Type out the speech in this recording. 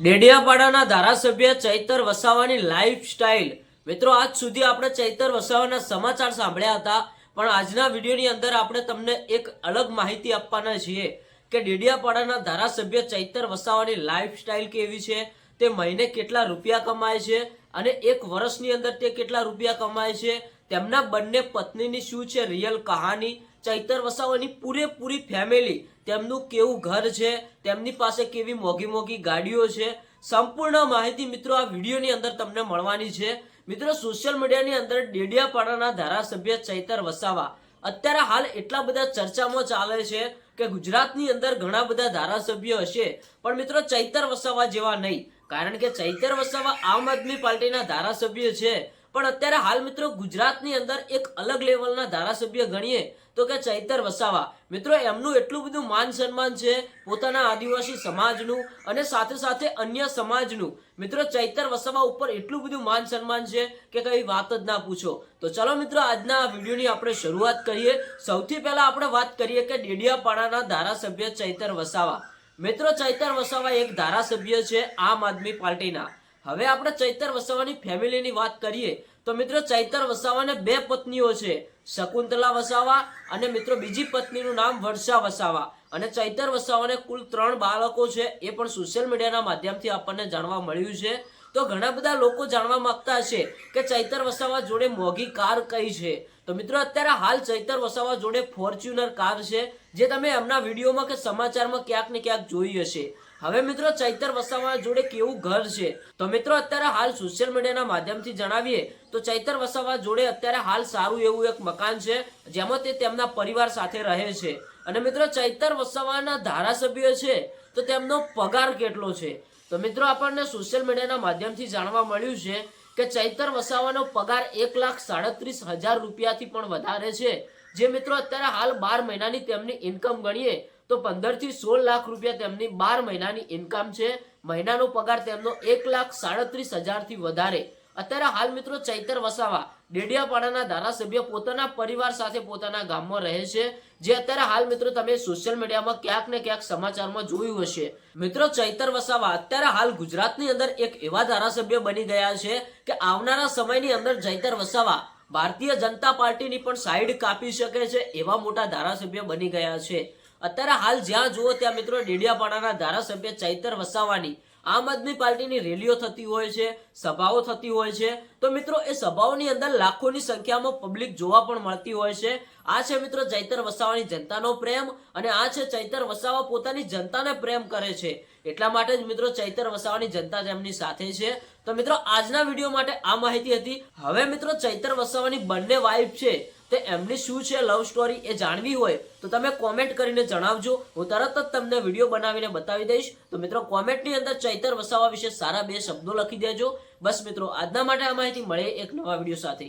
ડેડિયાપાડાના ધારાસભ્ય Chaitar વસાવાની life style મિત્રો, આજ સુધી આપણે ચૈતર વસાવાના સમાચાર સાંભળ્યા હતા, પણ આજના વિડીયોની અંદર આપણે તમને એક અલગ માહિતી આપવાના છીએ કે ડેડિયાપાડાના ધારાસભ્ય ચૈતર વસાવાની લાઈફ સ્ટાઇલ કેવી છે, તે મહિને કેટલા રૂપિયા કમાય છે અને એક વર્ષની અંદર તે કેટલા રૂપિયા કમાય છે, તેમના બંને પત્નીની શું છે રિયલ કહાની ચૈતર વસાવાની પૂરેપૂરી ફેમિલી તેમનું કેવું ઘર છે, તેમની પાસે કેવી મોંઘી મોંઘી ગાડીઓ છે, સંપૂર્ણ માહિતી મિત્રો આ વિડીયોની અંદર તમને મળવાની છે. મિત્રો સોશિયલ મીડિયાની અંદર ડેડિયાપાડાના ધારાસભ્ય ચૈતર વસાવા. અત્યારે હાલ એટલા બધા ચર્ચામાં ચાલે છે કે ગુજરાતની અંદર ઘણા બધા ધારાસભ્યો હશે, પણ મિત્રો ચૈતર વસાવા જેવા નહીં. કારણ કે ચૈતર વસાવા આમ આદમી પાર્ટીના ધારાસભ્ય છે. પણ અત્યારે હાલ મિત્રો ગુજરાતની અંદર એક અલગ લેવલના ધારાસભ્ય ગણીએ તો કે ચૈતર વસાવા. મિત્રો, એમનું એટલું બધું માન સન્માન છે પોતાના આદિવાસી સમાજનું અને સાથે સાથે અન્ય સમાજનું. મિત્રો, ચૈતર વસાવા ઉપર એટલું બધું માન સન્માન છે કે કઈ વાત જ ના પૂછો. તો ચલો મિત્રો, આજના વિડીયોની આપણે શરૂઆત કરીએ. સૌથી પહેલા આપણે વાત કરીએ કે ડેડિયાપાડાના ધારાસભ્ય ચૈતર વસાવા. મિત્રો, ચૈતર વસાવા એક ધારાસભ્ય છે આમ આદમી પાર્ટીના. હવે આપણે ચૈતર વસાવાની ફેમિલીની વાત કરીએ, તો મિત્રો ચૈતર વસાવાને બે પત્નીઓ છે, શકુંતલા વસાવા અને મિત્રો બીજી પત્નીનું નામ વર્ષા વસાવા. અને ચૈતર વસાવાને કુલ ત્રણ બાળકો છે, એ પણ સોશિયલ મીડિયાના માધ્યમથી આપણને જાણવા મળ્યું છે. તો ઘણા બધા લોકો જાણવા માંગતા હશે કે ચૈતર વસાવા જોડે મોંઘી કાર કઈ છે? તો મિત્રો અત્યારે હાલ ચૈતર વસાવા જોડે ફોર્ચ્યુનર કાર છે, જે તમે એમના વિડીયોમાં કે સમાચારમાં ક્યાંક ને ક્યાંક જોઈ હશે. હવે મિત્રો ચૈતર વસાવા જોડે કેવું ઘર છે? તો મિત્રો અત્યારે હાલ સોશિયલ મીડિયાના માધ્યમથી જણાવીએ તો ચૈતર વસાવા જોડે અત્યારે હાલ સારું એવું એક મકાન છે, જેમાં તે તેમના પરિવાર સાથે રહે છે. અને મિત્રો ચૈતર વસાવાના ધારાસભ્ય છે, તો તેમનો પગાર કેટલો છે? તો મિત્રો આપણને સોશિયલ મીડિયાના માધ્યમથી જાણવા મળ્યું છે કે ચૈતર વસાવાનો પગાર એક લાખ સાડત્રીસ હજાર રૂપિયાથી પણ વધારે છે. જે મિત્રો અત્યારે હાલ બાર મહિનાની તેમની ઇન્કમ ગણીએ તો પંદરથી સોળ લાખ રૂપિયા તેમની બાર મહિનાની ઇન્કમ છે. મહિનાનો પગાર તેમનો એક લાખ સાડત્રીસ હજારથી વધારે. અત્યારે હાલ મિત્રો ચૈતર વસાવા, ડેડિયાપાડાના ધારાસભ્ય, પોતાના પરિવાર સાથે પોતાના ગામમાં રહે છે. જે અત્યારે હાલ મિત્રો તમે સોશિયલ મીડિયામાં ક્યાંક ને ક્યાંક સમાચારમાં જોયું હશે. મિત્રો ચૈતર વસાવા, અત્યારે હાલ ગુજરાતની અંદર એક એવા ધારાસભ્ય બની ગયા છે કે આવનારા સમયની અંદર ચૈતર વસાવા ભારતીય જનતા પાર્ટીની પણ સાઈડ કાપી શકે છે એવા મોટા ધારાસભ્ય બની ગયા છે. અત્યારે હાલ જ્યાં જુઓ ત્યાં મિત્રો ડેડિયાપાડાના ધારાસભ્ય ચૈતર વસાવાની આમ આદમી પાર્ટીની રેલીઓ થતી હોય છે, સભાઓ થતી હોય છે તો મિત્રો, એ સભાઓની અંદર લાખોની સંખ્યામાં પબ્લિક જોવા પણ મળતી હોય છે. આ છે મિત્રો ચૈતર વસાવાની જનતાનો પ્રેમ અને આ છે ચૈતર વસાવા પોતાની જનતાને પ્રેમ કરે છે. એટલા માટે જ મિત્રો ચૈતર વસાવાની જનતા તેમની સાથે છે. તો મિત્રો, આજના વીડિયો માટે આ માહિતી હતી. હવે મિત્રો ચૈતર વસાવાની બંને વાઇફ છે, તે એમની શું છે લવ સ્ટોરી એ જાણવી હોય, તો તમે કોમેન્ટ કરીને જણાવજો. હું તરત જ તમને વીડિયો બનાવીને બતાવી દઈશ. તો મિત્રો કોમેન્ટની અંદર ચૈતર વસાવા વિશે સારા બે શબ્દો લખી દેજો. બસ મિત્રો આજના માટે આ માહિતી મળે એક નવા વીડિયો સાથે.